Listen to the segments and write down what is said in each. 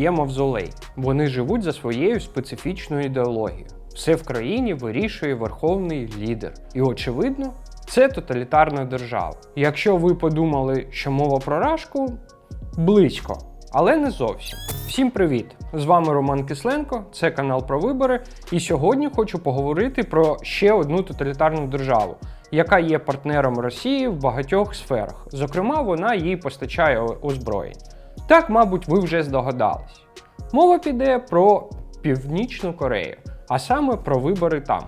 є мавзолей. Вони живуть за своєю специфічною ідеологією. Все в країні вирішує верховний лідер. І очевидно, це тоталітарна держава. Якщо ви подумали, що мова про рашку, близько, але не зовсім. Всім привіт! З вами Роман Кисленко, це канал про вибори. І сьогодні хочу поговорити про ще одну тоталітарну державу, яка є партнером Росії в багатьох сферах. Зокрема, вона їй постачає озброєнь. Так, мабуть, ви вже здогадались. Мова піде про Північну Корею, а саме про вибори там.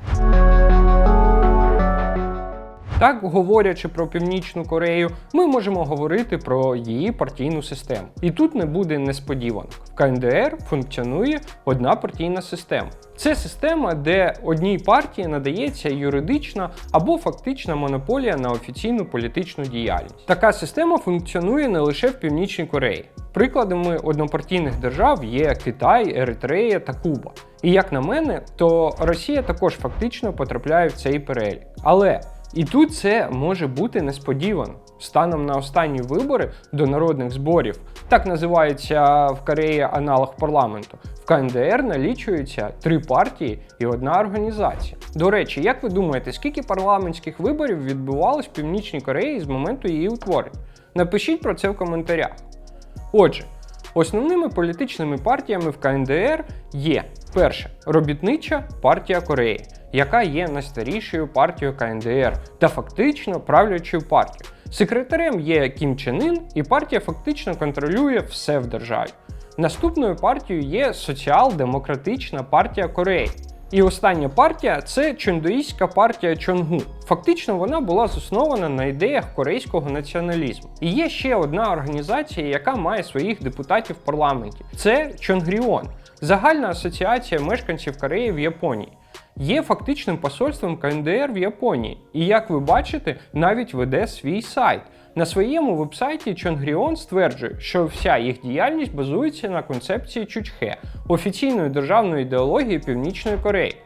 Так, говорячи про Північну Корею, ми можемо говорити про її партійну систему. І тут не буде несподіванок. В КНДР функціонує одна партійна система. Це система, де одній партії надається юридична або фактична монополія на офіційну політичну діяльність. Така система функціонує не лише в Північній Кореї. Прикладами однопартійних держав є Китай, Еритрея та Куба. І як на мене, то Росія також фактично потрапляє в цей перелік. Але і тут це може бути несподівано. Станом на останні вибори до народних зборів, так називається в Кореї аналог парламенту. В КНДР налічується три партії і одна організація. До речі, як ви думаєте, скільки парламентських виборів відбувалось в Північній Кореї з моменту її утворення? Напишіть про це в коментарях. Отже, основними політичними партіями в КНДР є перше робітнича партія Кореї, яка є найстарішою партією КНДР та фактично правлячою партією. Секретарем є Кім Чен Ін, і партія фактично контролює все в державі. Наступною партією є Соціал-демократична партія Кореї. І остання партія це чондоїстська партія Чонгу. Фактично вона була заснована на ідеях корейського націоналізму. І є ще одна організація, яка має своїх депутатів в парламенті. Це Чонгріон, загальна асоціація мешканців Кореї в Японії. Є фактичним посольством КНДР в Японії, і як ви бачите, навіть веде свій сайт. На своєму вебсайті Чонгріон стверджує, що вся їх діяльність базується на концепції Чучхе, офіційної державної ідеології Північної Кореї.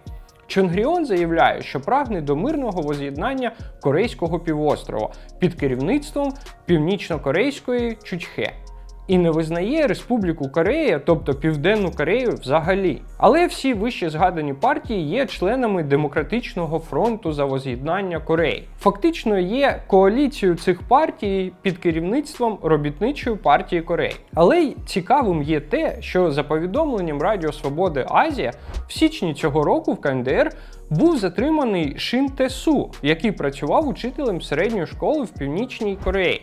Чонгріон заявляє, що прагне до мирного воз'єднання Корейського півострова під керівництвом північно-корейської Чучхе. І не визнає Республіку Корея, тобто Південну Корею, взагалі. Але всі вище згадані партії є членами Демократичного фронту за воз'єднання Кореї. Фактично є коаліцією цих партій під керівництвом робітничої партії Кореї. Але й цікавим є те, що за повідомленням Радіо Свободи Азія в січні цього року в КНДР був затриманий Шин Тесу, який працював учителем середньої школи в Північній Кореї.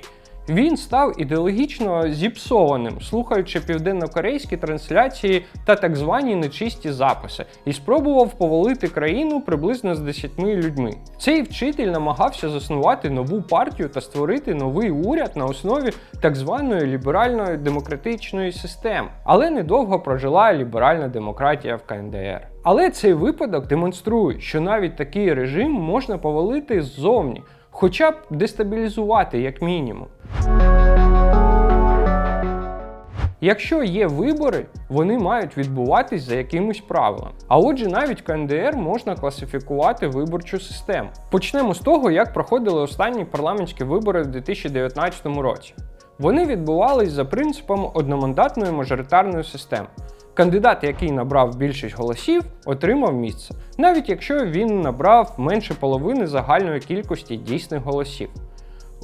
Він став ідеологічно зіпсованим, слухаючи південнокорейські трансляції та так звані нечисті записи, і спробував повалити країну приблизно з 10 людьми. Цей вчитель намагався заснувати нову партію та створити новий уряд на основі так званої ліберальної демократичної системи, але недовго прожила ліберальна демократія в КНДР. Але цей випадок демонструє, що навіть такий режим можна повалити ззовні хоча б дестабілізувати як мінімум. Якщо є вибори, вони мають відбуватись за якимось правилом. А отже, навіть КНДР можна класифікувати виборчу систему. Почнемо з того, як проходили останні парламентські вибори в 2019 році. Вони відбувались за принципом одномандатної мажоритарної системи. Кандидат, який набрав більшість голосів, отримав місце, навіть якщо він набрав менше половини загальної кількості дійсних голосів.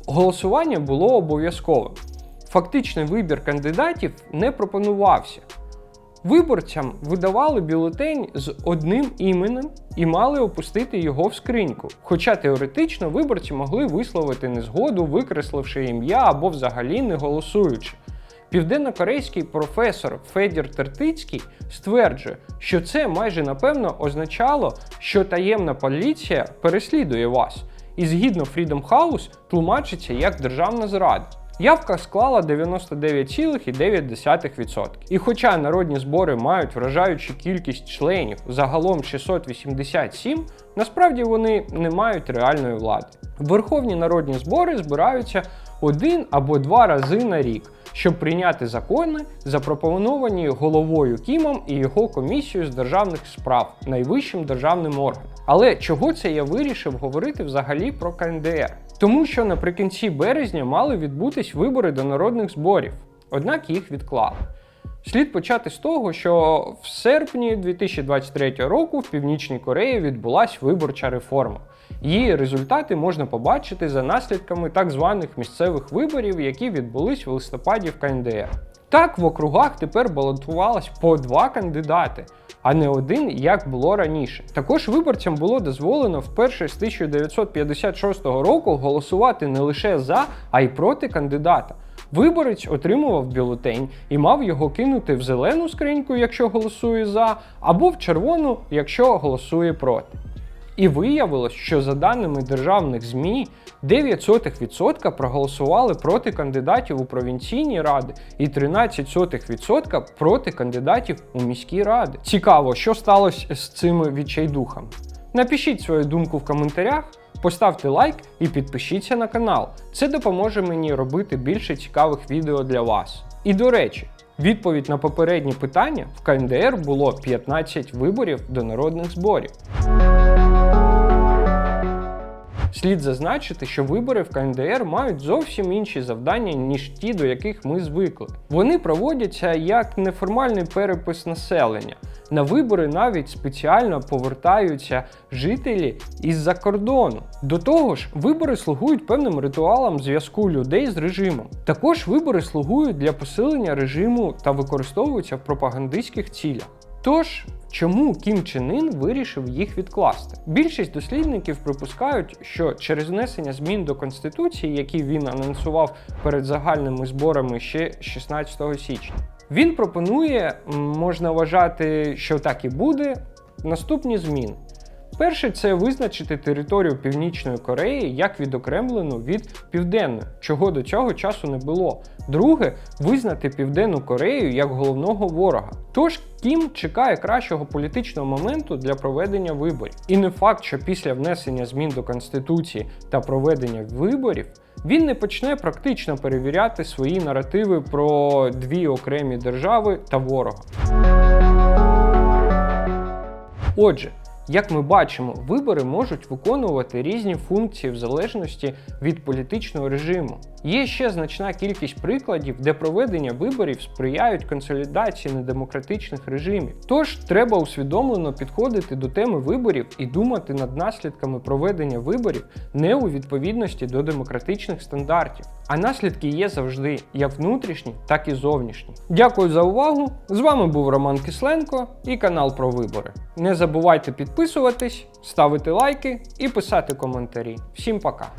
Голосування було обов'язковим. Фактичний вибір кандидатів не пропонувався. Виборцям видавали бюлетень з одним іменем і мали опустити його в скриньку. Хоча теоретично виборці могли висловити незгоду, викресливши ім'я або взагалі не голосуючи. Південнокорейський професор Федір Тертицький стверджує, що це майже напевно означало, що таємна поліція переслідує вас, і згідно Freedom House тлумачиться як державна зрада. Явка склала 99,9%. І хоча народні збори мають вражаючу кількість членів загалом 687, насправді вони не мають реальної влади. Верховні народні збори збираються один або два рази на рік, щоб прийняти закони, запропоновані головою Кімом і його комісією з державних справ, найвищим державним органом. Але чого це я вирішив говорити взагалі про КНДР? Тому що наприкінці березня мали відбутись вибори до народних зборів, однак їх відклали. Слід почати з того, що в серпні 2023 року в Північній Кореї відбулася виборча реформа. Її результати можна побачити за наслідками так званих місцевих виборів, які відбулись в листопаді в КНДР. Так, в округах тепер балотувалось по два кандидати, а не один, як було раніше. Також виборцям було дозволено вперше з 1956 року голосувати не лише за, а й проти кандидата. Виборець отримував бюлетень і мав його кинути в зелену скриньку, якщо голосує за, або в червону, якщо голосує проти. І виявилось, що за даними державних ЗМІ, 9% проголосували проти кандидатів у провінційні ради і 13% проти кандидатів у міські ради. Цікаво, що сталося з цими відчайдухами. Напишіть свою думку в коментарях, поставте лайк і підпишіться на канал. Це допоможе мені робити більше цікавих відео для вас. І до речі, відповідь на попередні питання в КНДР було 15 виборів до народних зборів. Слід зазначити, що вибори в КНДР мають зовсім інші завдання, ніж ті, до яких ми звикли. Вони проводяться як неформальний перепис населення. На вибори навіть спеціально повертаються жителі із-за кордону. До того ж, вибори слугують певним ритуалам зв'язку людей з режимом. Також вибори слугують для посилення режиму та використовуються в пропагандистських цілях. Тож, чому Кім Чен Ін вирішив їх відкласти? Більшість дослідників припускають, що через внесення змін до конституції, які він анонсував перед загальними зборами ще 16 січня, він пропонує, можна вважати, що так і буде, наступні зміни. Перше це визначити територію Північної Кореї як відокремлену від Південної, чого до цього часу не було. Друге визнати Південну Корею як головного ворога. Тож Кім чекає кращого політичного моменту для проведення виборів. І не факт, що після внесення змін до Конституції та проведення виборів він не почне практично перевіряти свої наративи про дві окремі держави та ворога. Отже, як ми бачимо, вибори можуть виконувати різні функції в залежності від політичного режиму. Є ще значна кількість прикладів, де проведення виборів сприяють консолідації недемократичних режимів. Тож треба усвідомлено підходити до теми виборів і думати над наслідками проведення виборів не у відповідності до демократичних стандартів. А наслідки є завжди як внутрішні, так і зовнішні. Дякую за увагу! З вами був Роман Кисленко і канал про вибори. Не забувайте підписуватись, ставити лайки і писати коментарі. Всім пока!